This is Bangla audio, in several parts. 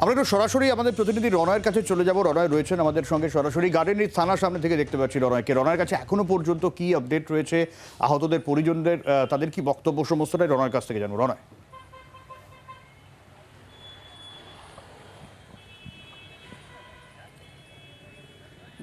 আমরা একটু সরাসরি আমাদের প্রতিনিধি রনয়ের কাছে চলে যাব। রনয় রয়েছেন আমাদের সঙ্গে সরাসরি গার্ডেনের থানার সামনে থেকে দেখতে পাচ্ছি রনয়কে রনয়ের কাছে এখনও পর্যন্ত কি আপডেট রয়েছে? আহতদের পরিজনদের তাদের কি বক্তব্য সমস্তটাই রনয়ের কাছ থেকে জানব। রনয়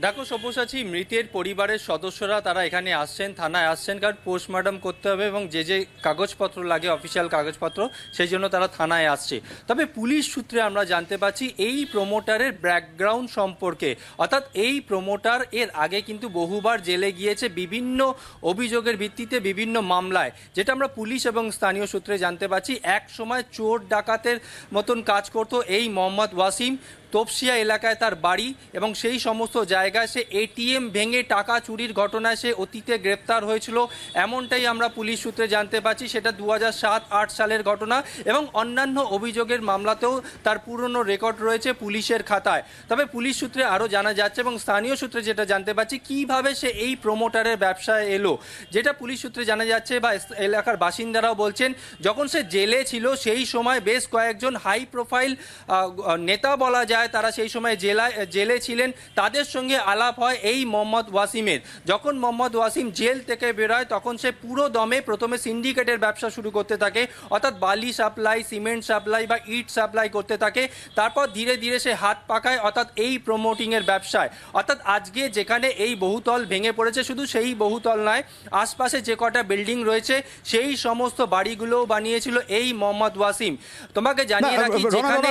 দেখো, সব্যসাচী, মৃতের পরিবারের সদস্যরা তারা এখানে আসছেন, থানায় আসছেন, কারণ পোস্টমর্টম করতে হবে এবং যে যে কাগজপত্র লাগে অফিসিয়াল কাগজপত্র, সেই জন্য তারা থানায় আসছে। তবে পুলিশ সূত্রে আমরা জানতে পারছি, এই প্রমোটারের ব্যাকগ্রাউন্ড সম্পর্কে। অর্থাৎ এই প্রমোটার এর আগে কিন্তু বহুবার জেলে গিয়েছে বিভিন্ন অভিযোগের ভিত্তিতে বিভিন্ন মামলায়। যেটা আমরা পুলিশ এবং স্থানীয় সূত্রে জানতে পারছি, এক সময় চোর ডাকাতের মতন কাজ করতো এই মোহাম্মদ ওয়াসিম। তোপসিয়া এলাকায় তার বাড়ি এবং সেই সমস্ত জায়গায় সে এটিএম ভেঙে টাকা চুরির ঘটনায় সে অতীতে গ্রেপ্তার হয়েছিল। এমনটাই আমরা পুলিশ সূত্রে জানতে পারছি। সেটা দু হাজার সালের ঘটনা এবং অন্যান্য অভিযোগের মামলাতেও তার পুরনো রেকর্ড রয়েছে পুলিশের খাতায়। তবে পুলিশ সূত্রে আরও জানা যাচ্ছে এবং স্থানীয় সূত্রে যেটা জানতে পারছি, কীভাবে সে এই প্রমোটারের ব্যবসায় এলো? যেটা পুলিশ সূত্রে জানা যাচ্ছে বা এলাকার বাসিন্দারাও বলছেন, যখন সে জেলে ছিল সেই সময় বেশ কয়েকজন হাই প্রোফাইল নেতা বলা যায় তারা সেই সময় জেলায় জেলে ছিলেন। তাদের সঙ্গে আলাপ হয় এই মোহাম্মদ ওয়াসিমের। যখন মোহাম্মদ ওয়াসিম জেল থেকে বেরোয় তখন সে পুরো দমে প্রথমে সিন্ডিকেটের ব্যবসা শুরু করতে থাকে অর্থাৎ বালি সাপ্লাই সিমেন্ট সাপ্লাই বা ইট সাপ্লাই করতে থাকে। তারপর ধীরে ধীরে সে হাত পাকায় অর্থাৎ এই প্রমোটিংয়ের ব্যবসায়। অর্থাৎ আজকে যেখানে এই বহুতল ভেঙে পড়েছে শুধু সেই বহুতল নয় আশপাশে যে কটা বিল্ডিং রয়েছে সেই সমস্ত বাড়িগুলোও বানিয়েছিল এই মোহাম্মদ ওয়াসিম। তোমাকে জানিয়ে রাখি যেখানে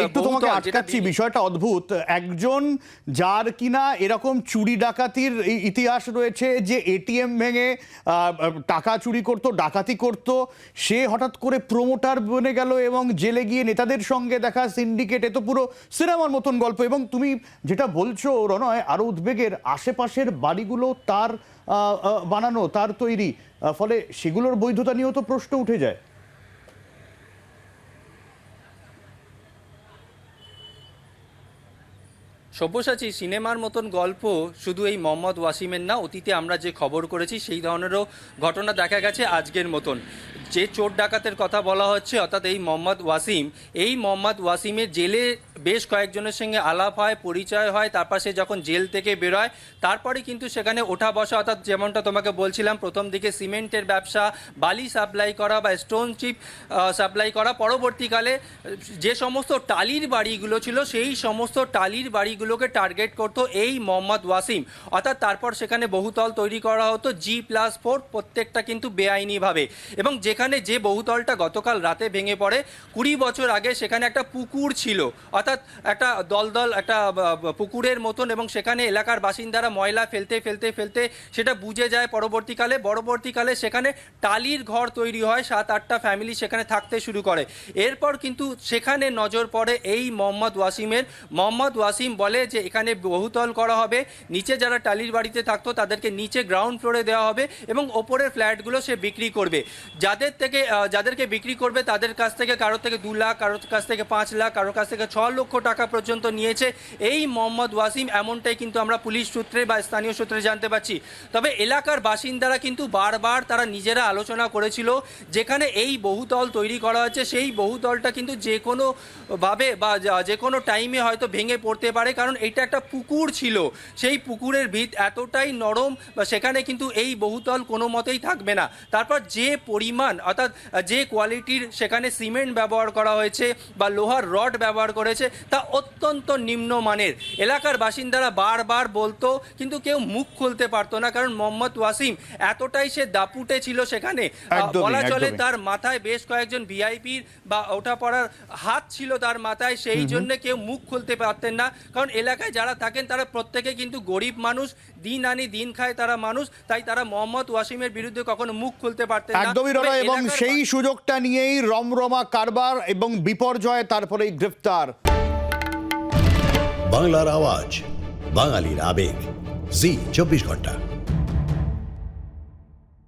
এই বহুতল যেটা আটকাচ্ছি বিষয়টা অদ্ভুত। একজন যার কিনা এরকম চুরি ডাকাতির ইতিহাস রয়েছে যে এটিএম ভেঙে টাকা চুরি করত, ডাকাতি করত, সে হঠাৎ করে প্রমোটার বনে গেল এবং জেলে গিয়ে নেতাদের সঙ্গে দেখা, সিন্ডিকেট, এ তো পুরো সিনেমার মতন গল্প। এবং তুমি যেটা বলছো, রনয়, আরও উদ্বেগের আশেপাশের বাড়িগুলো তার বানানো, তার তৈরি। ফলে সেগুলোর বৈধতা নিয়েও তো প্রশ্ন উঠে যায়। সব্যসাচী সিনেমার মতন গল্প শুধু এই মোহাম্মদ ওয়াসিমের না, অতীতে আমরা যে খবর করেছি সেই ধরনেরও ঘটনা দেখা গেছে আজকের মতন। যে চোর ডাকাতের কথা বলা হচ্ছে, অর্থাৎ এই মোহাম্মদ ওয়াসিম, এই মোহাম্মদ ওয়াসিমের জেলে বেশ কয়েকজনের সঙ্গে আলাপ হয়, পরিচয় হয়, তারপর সে যখন জেল থেকে বেরোয়, তারপরে কিন্তু সেখানে ওঠা বসা, অর্থাৎ যেমনটা তোমাকে বলছিলাম, প্রথম দিকে সিমেন্টের ব্যবসা, বালি সাপ্লাই করা বা স্টোন চিপ সাপ্লাই করা, পরবর্তীকালে যে সমস্ত টালির বাড়িগুলো ছিল, সেই সমস্ত টালির বাড়িগুলোকে টার্গেট করতো এই মোহাম্মদ ওয়াসিম। অর্থাৎ তারপর সেখানে বহুতল তৈরি করা হতো জি প্লাস ফোর প্রত্যেকটা কিন্তু বেআইনিভাবে। এবং যেখানে যে বহুতলটা গতকাল রাতে ভেঙে পড়ে, কুড়ি বছর আগে সেখানে একটা পুকুর ছিল। অর্থাৎ একটা দলদল, একটা পুকুরের মতন এবং সেখানে এলাকার বাসিন্দারা ময়লা ফেলতে ফেলতে ফেলতে সেটা বুঝে যায় পরবর্তীকালে। পরবর্তীকালে সেখানে টালির ঘর তৈরি হয়, সাত, আটটা ফ্যামিলি সেখানে থাকতে শুরু করে। এরপর কিন্তু সেখানে নজর পড়ে এই মোহাম্মদ ওয়াসিমের। মোহাম্মদ ওয়াসিম বলে যে এখানে বহুতল করা হবে। নিচে যারা টালির বাড়িতে থাকতো, তাদেরকে নিচে গ্রাউন্ড ফ্লোরে দেওয়া হবে এবং ওপরের ফ্ল্যাটগুলো সে বিক্রি করবে। যাদের থেকে যাদেরকে বিক্রি করবে, তাদের কাছ থেকে কারোর থেকে দু লাখ, কারোর কাছ থেকে পাঁচ লাখ, কারোর কাছ থেকে ছ লক্ষ টাকা পর্যন্ত নিয়েছে। এই মোহাম্মদ ওয়াসিম এমনটাই কিন্তু আমরা পুলিশ সূত্রে বা স্থানীয় সূত্রে জানতে পারছি তবে এলাকার বাসিন্দারা কিন্তু বারবার তারা নিজেরা আলোচনা করেছিল যেখানে এই বহুতল তৈরি করা হচ্ছে সেই বহুতলটা কিন্তু যে কোনোভাবে বা যে কোনো টাইমে হয়তো ভেঙে পড়তে পারে। কারণ এটা একটা পুকুর ছিল। সেই পুকুরের ভিত এতটাই নরম বা সেখানে কিন্তু এই বহুতল কোনো মতেই থাকবে না। তারপর যে পরিমাণ অর্থাৎ যে কোয়ালিটির সেখানে সিমেন্ট ব্যবহার করা হয়েছে বা লোহার রড ব্যবহার করেছে তা অত্যন্ত নিম্নমানের এলাকার বাসিন্দারা বারবার বলতো কিন্তু কেউ মুখ খুলতে পারতো না কারণ মোহাম্মদ ওয়াসিম এতটাই সে দাপুটে ছিল সেখানে। বলা চলে তার মাথায় বেশ কয়েকজন ভিআইপির বা ওঠা পড়ার হাত ছিল তার মাথায় সেই জন্য কেউ মুখ খুলতে পারতেন না। কারণ এলাকায় যারা থাকেন তারা প্রত্যেকে কিন্তু গরিব মানুষ দিন আনি দিন খায় তারা মানুষ তাই তারা মোহাম্মদ ওয়াসিমের বিরুদ্ধে কখনো মুখ খুলতে পারতেন না। একদমই এবং সেই সুযোগটা নিয়েই রমরমা কারবার এবং বিপর্যয় তারপরেই গ্রেফতার। বাংলার আওয়াজ বাঙালির আবেগ। জি চব্বিশ ঘণ্টা।